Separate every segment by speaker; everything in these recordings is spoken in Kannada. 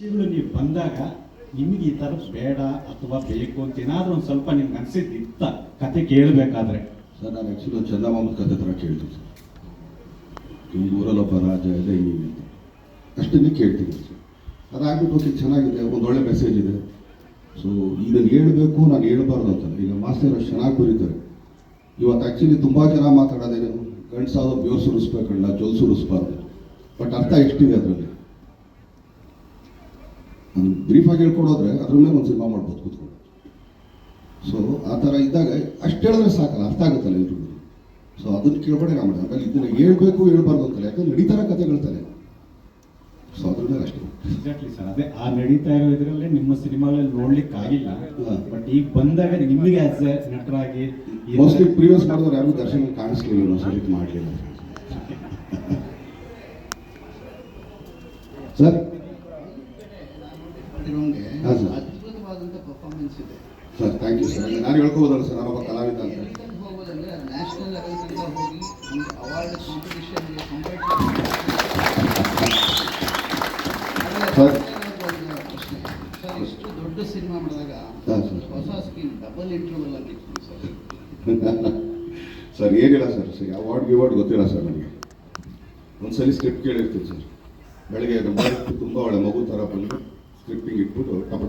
Speaker 1: ಜೀವನ ನೀವು ಬಂದಾಗ ನಿಮಗೆ ಈ ಥರ ಬೇಡ ಅಥವಾ ಬೇಕು ಅಂತ ಏನಾದರೂ ಒಂದು ಸ್ವಲ್ಪ ನಿಮ್ಗೆ ಅನಿಸಿದ್ದು ಇತ್ತ ಕತೆ ಕೇಳಬೇಕಾದ್ರೆ.
Speaker 2: ಸರ್, ನಾನು ಆ್ಯಕ್ಚುಲಿ ಚಂದ ಚಂದಮಾಮದ ಕತೆ ಥರ ಕೇಳ್ತೀನಿ ಸರ್. ಈ ರಾಜ ಇದೆ ಹೀಗೆ ಅಂತ ಅಷ್ಟನ್ನೇ ಕೇಳ್ತೀನಿ ಸರ್. ಅದಾಗ್ಬಿಟ್ಟು ಓಕೆ, ಚೆನ್ನಾಗಿದೆ, ಒಂದು ಒಳ್ಳೆ ಮೆಸೇಜ್ ಇದೆ. ಸೊ ಇದನ್ನು ಹೇಳಬೇಕು, ನಾನು ಹೇಳಬಾರ್ದು ಅಂತ. ಈಗ ಮಾಸ್ಟರ್ ಚೆನ್ನಾಗಿ ಬರೀತಾರೆ. ಇವತ್ತು ಆ್ಯಕ್ಚುಲಿ ತುಂಬ ಜನ ಮಾತಾಡೋದೇನು ಗಂಡಸಾದ ಬೇವ್ ಸುರಿಸ್ಬೇಕಲ್ಲ ಜೋಲ್ ಸುರಿಸ್ಬಾರ್ದು ಬಟ್ ಅರ್ಥ ಎಷ್ಟಿದೆ ಅದರಲ್ಲಿ? ನಾನು ಬ್ರೀಫಾಗಿ ಹೇಳ್ಕೊಡೋದ್ರೆ ಅದ್ರ ಮೇಲೆ ಒಂದು ಸಿನಿಮಾ ಮಾಡ್ಬೋದು ಕೂತ್ಕೊಂಡು. ಸೊ ಆ ಥರ ಇದ್ದಾಗ ಅಷ್ಟು ಹೇಳಿದ್ರೆ ಸಾಕಲ್ಲ ಅರ್ಥ ಆಗುತ್ತಲ್ಲ ಎಲ್ರಿಗೂ. ಸೊ ಅದನ್ನು ಕೇಳ್ಬೇಡ ಮಾಡಿ ಆಮೇಲೆ ಇದನ್ನ ಹೇಳ್ಬೇಕು ಹೇಳ್ಬಾರ್ದು ಅಂತಲ್ಲ ಯಾಕಂದ್ರೆ ನಡೀತಾರ ಕಥೆಗಳ್ತಾನೆ ಸೊ ಅದ್ರ ಮೇಲೆ ಅಷ್ಟೇ.
Speaker 1: ಎಕ್ಸಾಕ್ಟ್ಲಿ ಸರ್ ಅದೇ ಆ ನಡೀತಾ ಇರೋ ಇದರಲ್ಲೇ ನಿಮ್ಮ ಸಿನಿಮಾಗಳಲ್ಲಿ ನೋಡ್ಲಿಕ್ಕೆ ಆಗಿಲ್ಲ. ಬಟ್ ಈಗ ಬಂದಾಗ ನಿಮಗೆ ಆಸ್ ಎ ನಟರಾಗಿ
Speaker 2: ಮೋಸ್ಟ್ಲಿ ಪ್ರೀವಿಯಸ್ ಮಾಡಿದವ್ರು ಯಾರು ದರ್ಶನ ಕಾಣಿಸ್ಲಿಲ್ಲ ನಾವು ಸರಿ ಮಾಡಲಿಲ್ಲ. Sir sir.
Speaker 3: ಪರ್ಫಾರ್ಮೆನ್ಸ್ ಇದೆ.
Speaker 2: ಸರ್ ಥ್ಯಾಂಕ್ ಯು ಸರ್ ನಾನು ಹೇಳ್ಕೋಬೋದಲ್ಲ ಸರ್ ನಾನೊಬ್ಬ ಕಲಾವಿದ ಅಂತ.
Speaker 3: ಎಲ್ಲಿಗೆ ಹೋಗೋದಂದ್ರೆ ನ್ಯಾಷನಲ್ ಲೆವೆಲ್ ತನಕ ಹೋಗಿ ಒಂದು ಅವಾರ್ಡ್ ಕಾಂಪಿಟೇಷನ್ಗೆ ಕಂಪೇರ್
Speaker 2: ಸರ್.
Speaker 3: ಸರ್ ಇಷ್ಟು ದೊಡ್ಡ ಸಿನಿಮಾ ಮಾಡಿದಾಗ
Speaker 2: ಸರ್
Speaker 3: ಹೊಸ ಸ್ಕಿನ್ ಡಬಲ್ ಇಂಟರ್ವಲ್ ಆಗಿತ್ತು ಸರ್.
Speaker 2: ಸರ್ ಏನಿಲ್ಲ ಸರ್ ಸರ್ ಅವಾರ್ಡ್ ಗಿವಾರ್ಡ್ ಗೊತ್ತಿಲ್ಲ ಸರ್ ನನಗೆ. ಒಂದ್ಸಲಿ ಸ್ಕ್ರಿಪ್ಟ್ ಕೇಳಿರ್ತೀನಿ ಸರ್. ಬೆಳಗ್ಗೆ ನಮ್ಮ ತುಂಬ ಒಳ್ಳೆ ಮಗು ಥರ ಬಂದು ಸ್ಕ್ರಿಪ್ಟಿಂಗ್ ಇಟ್ಬಿಟ್ಟು ಟಪ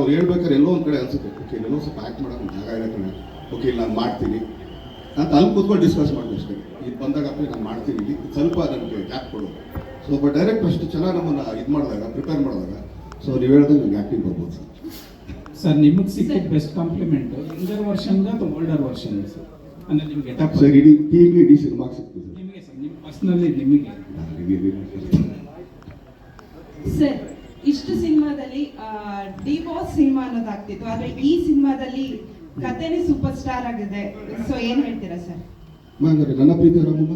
Speaker 2: ಅವ್ರು ಹೇಳ್ಬೇಕಾದ್ರೆ ಎಲ್ಲೋ ಒಂದು ಕಡೆ ಅನ್ಸುತ್ತೆ. ಓಕೆ ಎಲ್ಲೋ ಸ್ವಲ್ಪ ಆ್ಯಕ್ಟ್ ಮಾಡೋಕೆ ಜಾಗ ಇಲ್ಲ ಕಣೆ. ಓಕೆ ಇಲ್ಲಿ ನಾನು ಮಾಡ್ತೀನಿ. ನಾನು ಅಲ್ಲಿ ಕೂತ್ಕೊಂಡು ಡಿಸ್ಕಸ್ ಮಾಡಿದೆ ಅಷ್ಟೇ. ಇದು ಬಂದಾಗ ಅಪ್ಪ ನಾನು ಮಾಡ್ತೀನಿ. ಇಲ್ಲಿ ಸ್ವಲ್ಪ ನನಗೆ ಗ್ಯಾಪ್ ಕೊಡು. ಸೊ ಒಬ್ಬ ಡೈರೆಕ್ಟ್ ಅಷ್ಟು ಚೆನ್ನಾಗಿ ನಮ್ಮನ್ನು ಇದು ಮಾಡಿದಾಗ ಪ್ರಿಪೇರ್ ಮಾಡಿದಾಗ. ಸೊ ನೀವು ಹೇಳಿದ್ರೆ ನಿಮ್ಗೆ ಆ್ಯಕ್ಟಿಂಗ್ ಬರ್ಬೋದು ಸರ್.
Speaker 4: ಸರ್ ನಿಮಗೆ ಸಿಕ್ಕ ಬೆಸ್ಟ್ ಕಾಂಪ್ಲಿಮೆಂಟ್ ಇಂಜರ್ ವರ್ಷನ್ ಅಥವಾ ಓಲ್ಡರ್ ವರ್ಷನ್ ಸರ್? ಅಂದ್ರೆ ನಿಮ್ಗೆ ಗೆಟಪ್
Speaker 2: ಸರ್ ಇಡೀ ಟೀಮ್ಗೆ ಇಡೀ ಸಿನಿಮಾಗೆ ಸಿಗ್ತದೆ ಸರ್.
Speaker 4: ನಿಮಗೆ ಸರ್ ನಿಮ್ಮ ಪರ್ಸ್ನಲಿ ನಿಮಗೆ.
Speaker 5: ಸರ್ ಇಷ್ಟು ಸಿನಿಮಾದಲ್ಲಿ ಡಿ ಬಾಸ್ ಸಿನಿಮಾ ಅನ್ನೋದಾಗ್ತಿತ್ತು. ಆದ್ರೆ ಈ ಸಿನಿಮಾದಲ್ಲಿ ಕಥೆನೇ ಸೂಪರ್ ಸ್ಟಾರ್ ಆಗಿದೆ. ಸೊ ಏನ್ ಹೇಳ್ತೀರಾ ಸರ್
Speaker 2: ನನ್ನ ಪ್ರೀತಿ ರಾಮಮ್ಮ.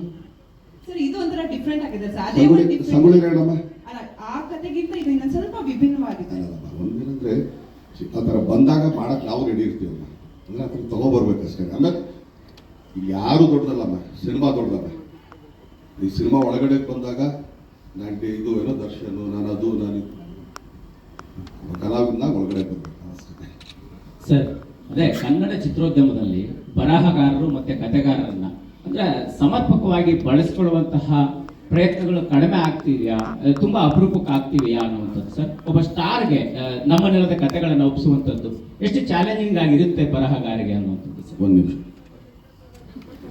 Speaker 5: ಸರ್ ಇದು ಒಂಥರ ಡಿಫ್ರೆಂಟ್ ಆಗಿದೆ. ಸರ್ ಅದೇ ಒಂದು
Speaker 2: ಸಂಗೊಳ್ಳಿ
Speaker 5: different-
Speaker 2: ರಾಯಣ್ಣಮ್ಮ
Speaker 5: ಅಲ್ಲ ಆ ಕಥೆಗಿಂತ ಇದು ಇನ್ನೊಂದ್ ಸ್ವಲ್ಪ ವಿಭಿನ್ನವಾಗಿದೆ.
Speaker 2: ಅಲ್ಲಲ್ಲಮ್ಮ ಒಂದೇನಂದ್ರೆ ಆ ಥರ ಬಂದಾಗ ಮಾಡಕ್ ನಾವು ರೆಡಿ ಇರ್ತೀವಮ್ಮ. ಅಂದ್ರೆ ಆ ಥರ ತಗೊಬರ್ಬೇಕಷ್ಟೇ ಆಮೇಲೆ ಇಲ್ಲಿ ಯಾರು ದೊಡ್ಡದಲ್ಲಮ್ಮ? ಸಿನಿಮಾ ದೊಡ್ಡದಲ್ಲ. ಈ ಸಿನಿಮಾ ಒಳಗಡೆ ಬಂದಾಗ ನಾನು ಇದು ಏನೋ ದರ್ಶನ್ ನಾನು ಅದು ನಾನು ಇದು. ಒಳಗಡೆ
Speaker 6: ಸರ್, ಅದೇ ಕನ್ನಡ ಚಿತ್ರೋದ್ಯಮದಲ್ಲಿ ಬರಹಗಾರರು ಮತ್ತೆ ಕಥೆಗಾರರನ್ನ, ಅಂದ್ರೆ ಸಮರ್ಪಕವಾಗಿ ಬಳಸ್ಕೊಳ್ಳುವಂತಹ ಪ್ರಯತ್ನಗಳು ಕಡಿಮೆ ಆಗ್ತಿದೆಯಾ ತುಂಬಾ ಅಪರೂಪಕ್ಕೆ ಆಗ್ತಿದೆಯಾ ಅನ್ನುವಂಥದ್ದು ಸರ್? ಒಬ್ಬ ಸ್ಟಾರ್ಗೆ ನಮ್ಮ ನೆಲದ ಕಥೆಗಳನ್ನು ಒಪ್ಪಿಸುವಂಥದ್ದು ಎಷ್ಟು ಚಾಲೆಂಜಿಂಗ್ ಆಗಿರುತ್ತೆ ಬರಹಗಾರಿಗೆ ಅನ್ನುವಂಥದ್ದು ಸರ್?
Speaker 2: ಒಂದು ನಿಮಿಷ.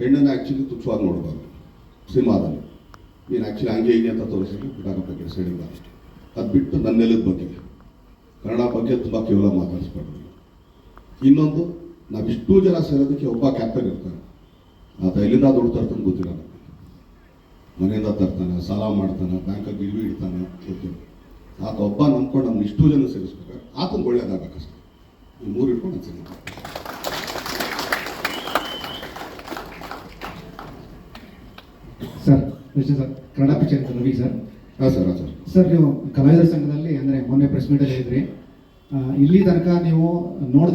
Speaker 2: ಹೆಣ್ಣನ್ನು ಆ್ಯಕ್ಚುಲಿ ತುಚ್ಛವಾಗಿ ನೋಡಬಾರ್ದು, ಸಿನಿಮಾದಲ್ಲಿ. ನೀನು ಆ್ಯಕ್ಚುಲಿ ಹಂಗೆ ಹೀಗೆ ಅಂತ ತೋರಿಸಿದ್ರೆ ಬಗ್ಗೆ ಕೆಲಸ ಹೇಳಿಲ್ಲ ಅದು ಬಿಟ್ಟು ನನ್ನೆಲ್ಲದ ಬಗ್ಗೆ. ಕನ್ನಡ ಬಗ್ಗೆ ತುಂಬ ಕೇವಲ ಮಾತಾಡಿಸ್ಬಾರ್ದು. ಇನ್ನೊಂದು, ನಾವಿಷ್ಟು ಜನ ಸೇರೋದಕ್ಕೆ ಒಬ್ಬ ಕ್ಯಾಪ್ಟನ್ ಇರ್ತಾನೆ. ಆತ ಎಲ್ಲಿಂದ ದುಡ್ಡು ತರ್ತಾನೆ ಗೊತ್ತಿಲ್ಲ ನನಗೆ. ಮನೆಯಿಂದ ತರ್ತಾನೆ, ಸಾಲ ಮಾಡ್ತಾನೆ ಬ್ಯಾಂಕಲ್ಲಿ ಗಿರ್ವಿ ಇಡ್ತಾನೆ ಗೊತ್ತಿಲ್ಲ ಆತ ಒಬ್ಬ ನಂಬ್ಕೊಂಡು ನಮ್ಮ ಇಷ್ಟು ಜನ ಸೇರಿಸ್ಬೇಕಾದ್ರೆ ಆತನ ಒಳ್ಳೇದಾಗಬೇಕಷ್ಟೆ. ಈ ಮೂರು ಇಟ್ಕೊಂಡು cinema
Speaker 7: Vishnu sir Kannada picture Ravi sir
Speaker 2: ಹಾಂ ಸರ್ ಹಾಂ ಸರ್
Speaker 7: ಸರ್ ನೀವು ಕಲಾವಿದರ ಸಂಘದಲ್ಲಿ ಅಂದರೆ ಮೊನ್ನೆ ಪ್ರೆಸ್ ಮೀಟಲ್ಲಿ ಇದ್ರಿ. ಇಲ್ಲಿ ತನಕ ನೀವು ನೋಡಿದ